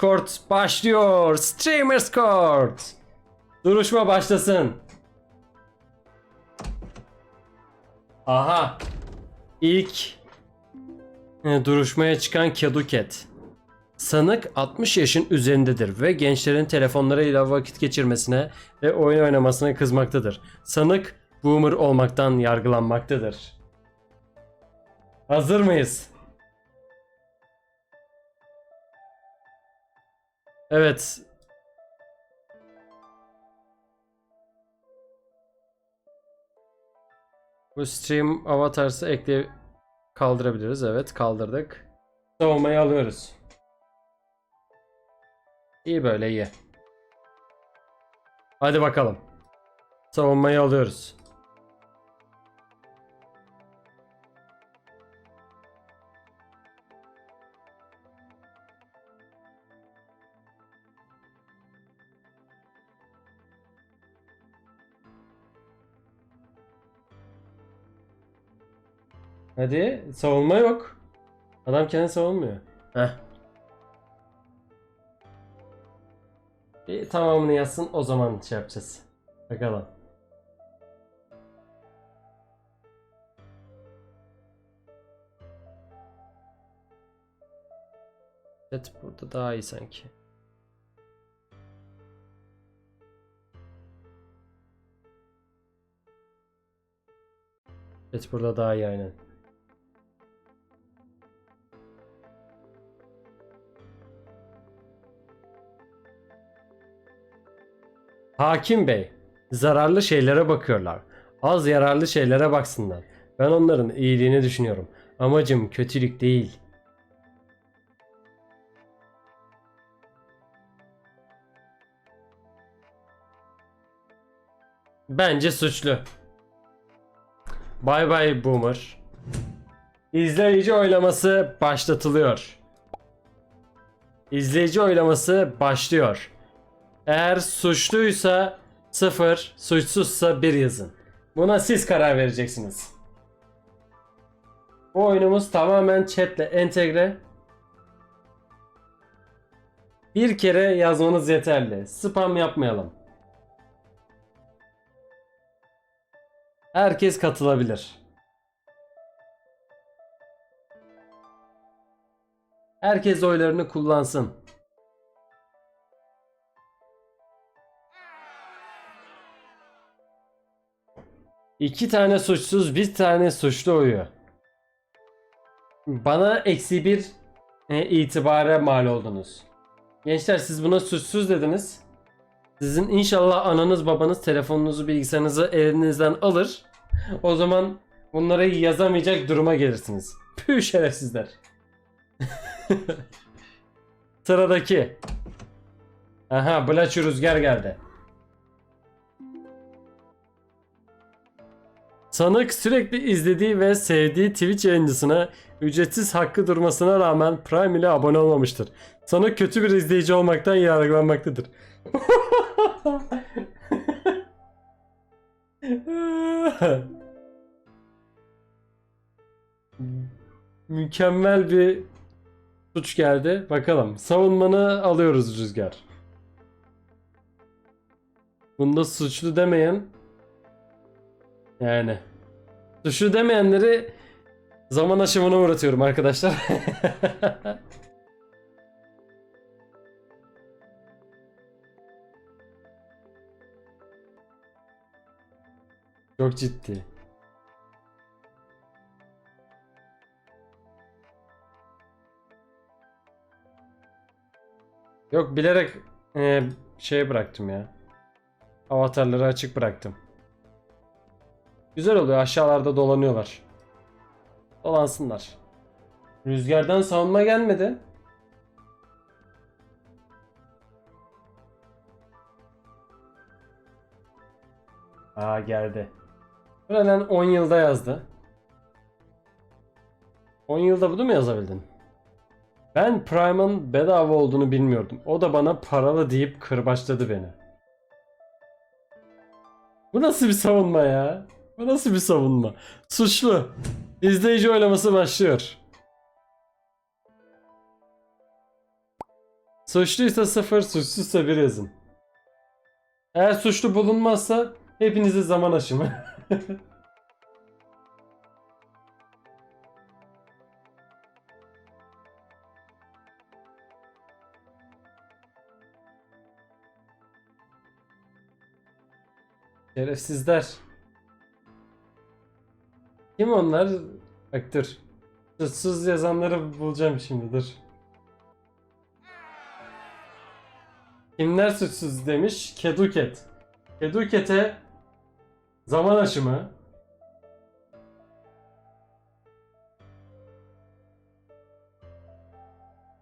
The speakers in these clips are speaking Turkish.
Court başlıyor. Streamers Court. Duruşma başlasın. Aha. İlk e, duruşmaya çıkan Caduket. Sanık 60 yaşın üzerindedir ve gençlerin telefonlarıyla vakit geçirmesine ve oyun oynamasına kızmaktadır. Sanık boomer olmaktan yargılanmaktadır. Hazır mıyız? Evet. Bu stream avatarsı ekle kaldırabiliriz. Evet kaldırdık. Savunmayı alıyoruz. İyi böyle iyi. Hadi bakalım. Savunmayı alıyoruz. Hadi savunma yok. Adam kendini savunmuyor. Heh. Bir tamamını yazsın o zaman şey yapacağız. Bakalım. Evet burada daha iyi sanki. Evet burada daha iyi aynen. Hakim Bey, zararlı şeylere bakıyorlar. Az yararlı şeylere baksınlar. Ben onların iyiliğini düşünüyorum. Amacım kötülük değil. Bence suçlu. Bay bay boomer. İzleyici oylaması başlatılıyor. İzleyici oylaması başlıyor. Eğer suçluysa 0, suçsuzsa 1 yazın. Buna siz karar vereceksiniz. Bu oyunumuz tamamen chatle entegre. Bir kere yazmanız yeterli. Spam yapmayalım. Herkes katılabilir. Herkes oylarını kullansın. İki tane suçsuz, bir tane suçlu uyuyor. Bana eksi bir e, itibara mal oldunuz. Gençler siz buna suçsuz dediniz. Sizin inşallah ananız babanız telefonunuzu bilgisayarınızı elinizden alır. O zaman bunları yazamayacak duruma gelirsiniz. Püh şerefsizler. Sıradaki. Aha Blaçı Rüzgar geldi. Sanık sürekli izlediği ve sevdiği Twitch yayıncısına ücretsiz hakkı durmasına rağmen Prime ile abone olmamıştır. Sanık kötü bir izleyici olmaktan yargılanmaktadır. Mükemmel bir suç geldi. Bakalım. Savunmanı alıyoruz Rüzgar. Bunda suçlu demeyen yani suçlu demeyenleri zaman aşımına uğratıyorum arkadaşlar. Çok ciddi. Yok bilerek e, şey bıraktım ya. Avatarları açık bıraktım. Güzel oluyor aşağılarda dolanıyorlar. Dolansınlar. Rüzgardan savunma gelmedi. Aa geldi. Buradan 10 yılda yazdı. 10 yılda bunu mu yazabildin? Ben Prime'ın bedava olduğunu bilmiyordum. O da bana paralı deyip kırbaçladı beni. Bu nasıl bir savunma ya? Bu nasıl bir savunma? Suçlu. İzleyici oylaması başlıyor. Suçluysa 0, suçsuzsa 1 yazın. Eğer suçlu bulunmazsa hepinize zaman aşımı. Şerefsizler. Kim onlar? Bak dur. Suçsuz yazanları bulacağım şimdi dur. Kimler suçsuz demiş? Keduket. Keduket'e zaman aşımı.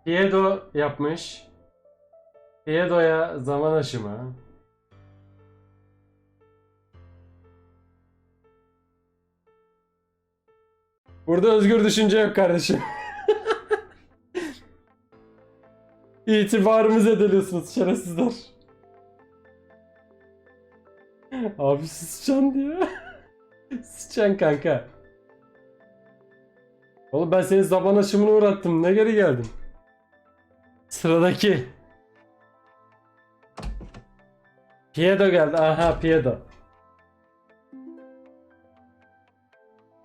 Piedo yapmış. Piedo'ya zaman aşımı. Burada özgür düşünce yok kardeşim. İtibarımızı ediliyorsunuz şerefsizler. Abi sıçan diyor. sıçan kanka. Oğlum ben senin zaman aşımına uğrattım. Ne geri geldim? Sıradaki. Piedo geldi. Aha Piedo.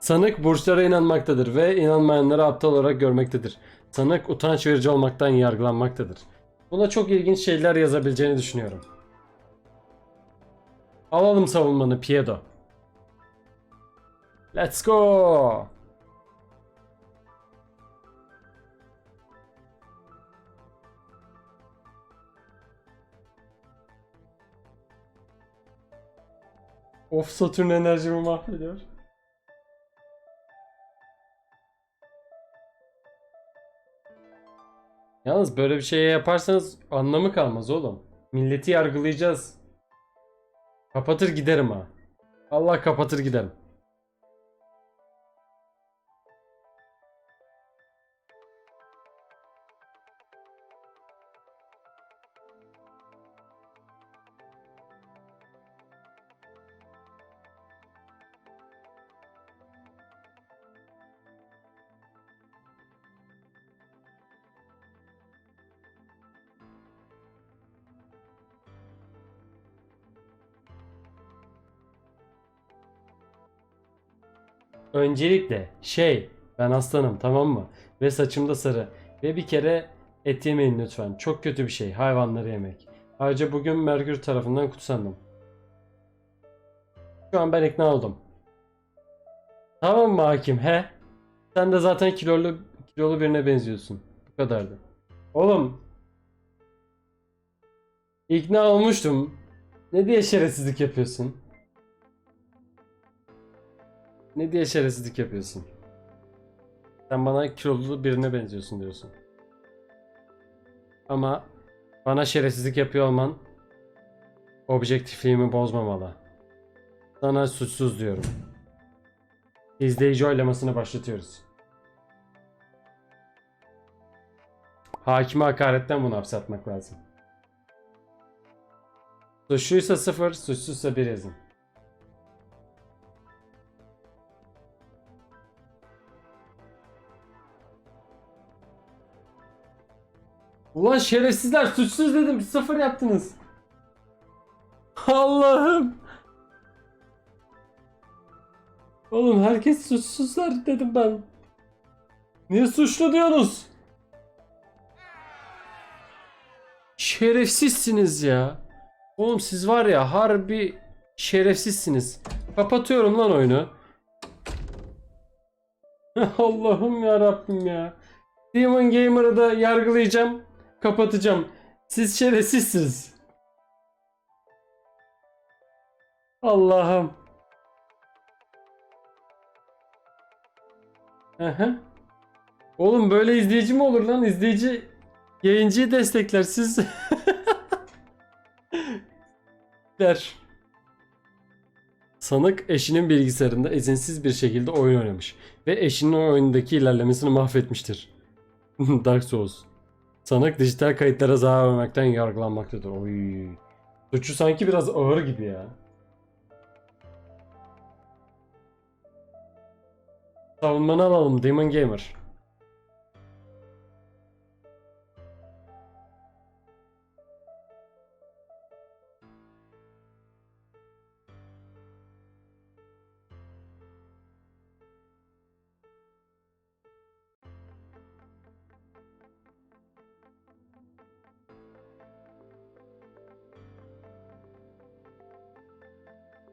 Sanık burçlara inanmaktadır ve inanmayanları aptal olarak görmektedir. Sanık utanç verici olmaktan yargılanmaktadır. Buna çok ilginç şeyler yazabileceğini düşünüyorum. Alalım savunmanı Piedo. Let's go. Of Satürn enerjimi mahvediyor. Yalnız böyle bir şey yaparsanız anlamı kalmaz oğlum. Milleti yargılayacağız. Kapatır giderim ha. Allah kapatır giderim. Öncelikle şey ben aslanım tamam mı? Ve saçım da sarı. Ve bir kere et yemeyin lütfen. Çok kötü bir şey hayvanları yemek. Ayrıca bugün Merkür tarafından kutsandım. Şu an ben ikna oldum. Tamam mı hakim he? Sen de zaten kilolu kilolu birine benziyorsun. Bu kadardı. Oğlum. İkna olmuştum. Ne diye şerefsizlik yapıyorsun? Ne diye şerefsizlik yapıyorsun? Sen bana kilolu birine benziyorsun diyorsun. Ama bana şerefsizlik yapıyor olman objektifliğimi bozmamalı. Sana suçsuz diyorum. İzleyici oylamasını başlatıyoruz. Hakime hakaretten bunu hapse atmak lazım. Suçluysa sıfır, suçsuzsa bir yazın. Ulan şerefsizler suçsuz dedim sıfır yaptınız. Allah'ım. Oğlum herkes suçsuzlar dedim ben. Niye suçlu diyorsunuz? Şerefsizsiniz ya. Oğlum siz var ya harbi şerefsizsiniz. Kapatıyorum lan oyunu. Allah'ım ya Rabbim ya. Demon Gamer'ı da yargılayacağım. Kapatacağım. Siz şerefsizsiniz. Allah'ım. Aha. Oğlum böyle izleyici mi olur lan? İzleyici yayıncıyı destekler. Siz der. Sanık eşinin bilgisayarında izinsiz bir şekilde oyun oynamış ve eşinin o oyundaki ilerlemesini mahvetmiştir. Dark Souls. Sanık dijital kayıtlara zarar vermekten yargılanmaktadır. Oy. Suçu sanki biraz ağır gibi ya. Savunmanı alalım Demon Gamer.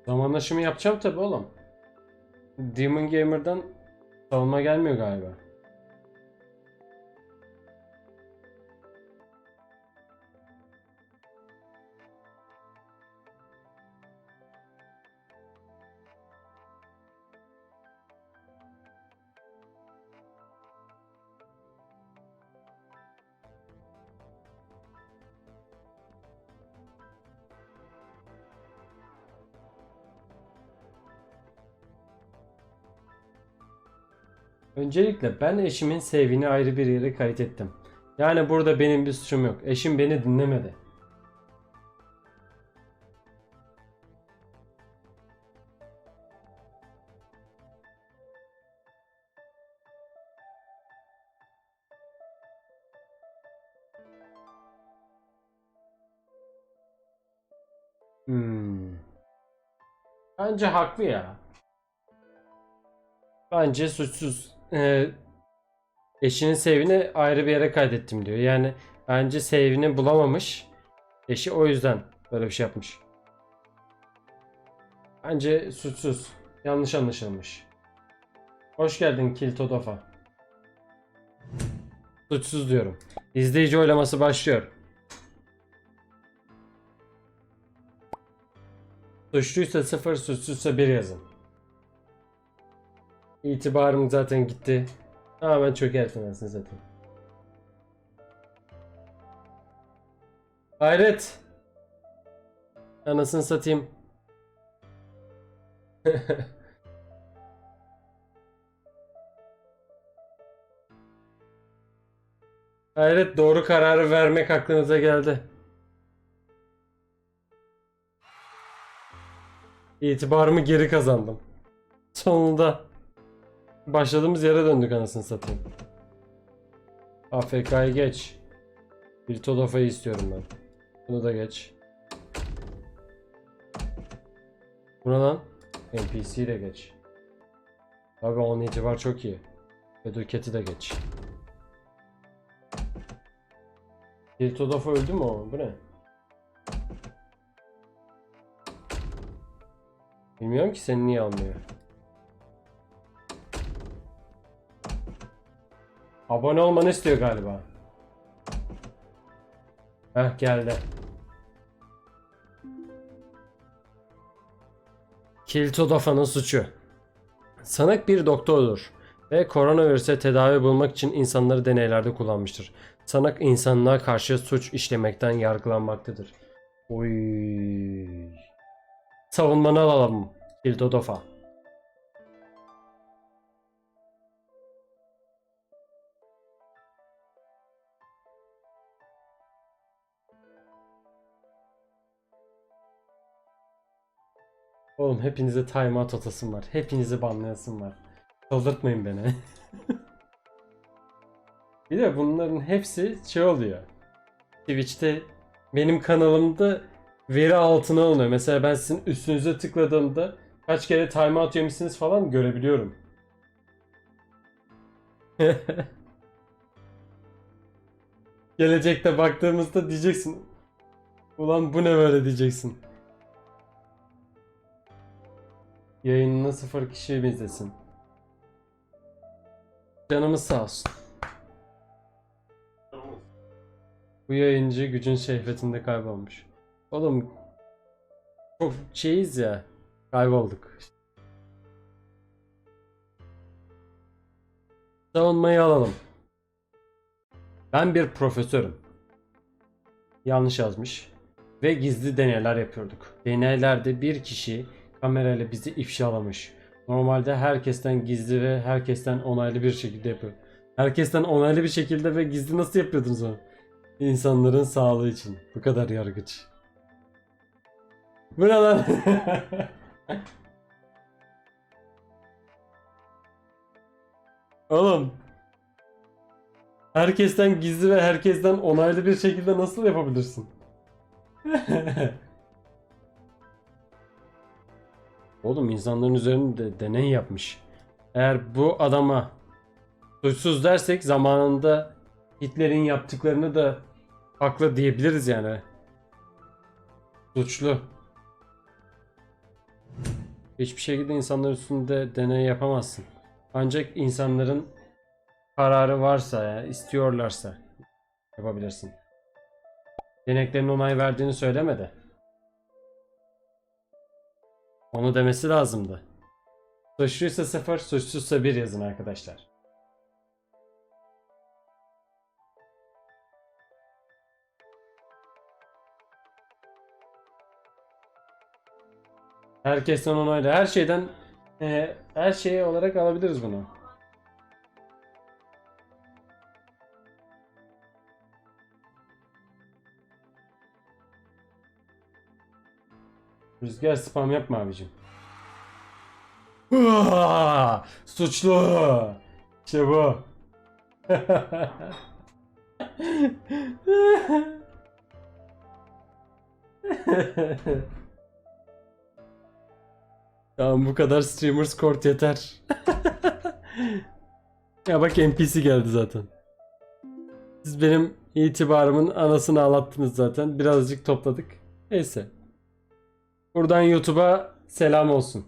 Zaman aşımı yapacağım tabi oğlum. Demon Gamer'dan savunma gelmiyor galiba. Öncelikle ben eşimin sevini ayrı bir yere kaydettim. Yani burada benim bir suçum yok. Eşim beni dinlemedi. Hmm. Bence haklı ya. Bence suçsuz. Ee, eşinin sevini ayrı bir yere kaydettim diyor. Yani bence sevini bulamamış. Eşi o yüzden böyle bir şey yapmış. Bence suçsuz. Yanlış anlaşılmış. Hoş geldin Kiltodofa. Suçsuz diyorum. İzleyici oylaması başlıyor. Suçluysa 0, suçsuzsa 1 yazın. İtibarım zaten gitti. Tamamen aslında zaten. Hayret. Anasını satayım. Hayret doğru kararı vermek aklınıza geldi. İtibarımı geri kazandım. Sonunda. Başladığımız yere döndük anasını satayım. AFK'yı geç. Bir Todofa'yı istiyorum ben. Bunu da geç. Buna lan. NPC'yi de geç. Abi onun itibar çok iyi. Beduket'i de geç. Bir Todofa öldü mü o? Bu ne? Bilmiyorum ki seni niye almıyor. Abone olmanı istiyor galiba. Heh geldi. Kiltodafa'nın suçu. Sanık bir doktordur ve koronavirüse tedavi bulmak için insanları deneylerde kullanmıştır. Sanık insanlığa karşı suç işlemekten yargılanmaktadır. Oy. Savunmanı alalım Kiltodafa. Oğlum hepinize timeout atasım var. Hepinizi banlayasım var. Çıldırtmayın beni. bir de bunların hepsi şey oluyor. Twitch'te benim kanalımda veri altına alınıyor. Mesela ben sizin üstünüze tıkladığımda kaç kere timeout yemişsiniz falan görebiliyorum. Gelecekte baktığımızda diyeceksin. Ulan bu ne böyle diyeceksin. Yayınına sıfır kişi izlesin. Canımız sağ olsun. Bu yayıncı gücün şehvetinde kaybolmuş. Oğlum çok şeyiz ya. Kaybolduk. Savunmayı alalım. Ben bir profesörüm. Yanlış yazmış. Ve gizli deneyler yapıyorduk. Deneylerde bir kişi kamerayla bizi ifşalamış. Normalde herkesten gizli ve herkesten onaylı bir şekilde yapıyor. Herkesten onaylı bir şekilde ve gizli nasıl yapıyordunuz onu? İnsanların sağlığı için. Bu kadar yargıç. Bu ne lan? Oğlum. Herkesten gizli ve herkesten onaylı bir şekilde nasıl yapabilirsin? Oğlum insanların üzerinde deney yapmış. Eğer bu adama suçsuz dersek zamanında Hitler'in yaptıklarını da haklı diyebiliriz yani. Suçlu. Hiçbir şekilde insanlar üstünde deney yapamazsın. Ancak insanların kararı varsa ya, istiyorlarsa yapabilirsin. Deneklerin onay verdiğini söylemedi. Onu demesi lazımdı. Suçluysa 0, suçsuzsa 1 yazın arkadaşlar. Herkesten onayla. Her şeyden e, her şeyi olarak alabiliriz bunu. Rüzgar spam yapma abicim. Hıa! Suçlu. İşte bu. Tamam bu kadar streamers court yeter. ya bak NPC geldi zaten. Siz benim itibarımın anasını ağlattınız zaten. Birazcık topladık. Neyse. Buradan YouTube'a selam olsun.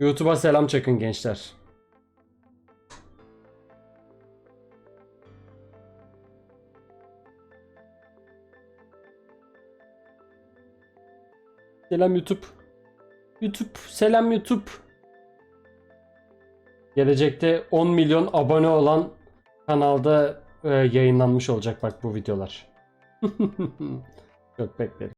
YouTube'a selam çakın gençler. Selam YouTube. YouTube, selam YouTube. Gelecekte 10 milyon abone olan kanalda e, yayınlanmış olacak bak bu videolar. Çok beklerim.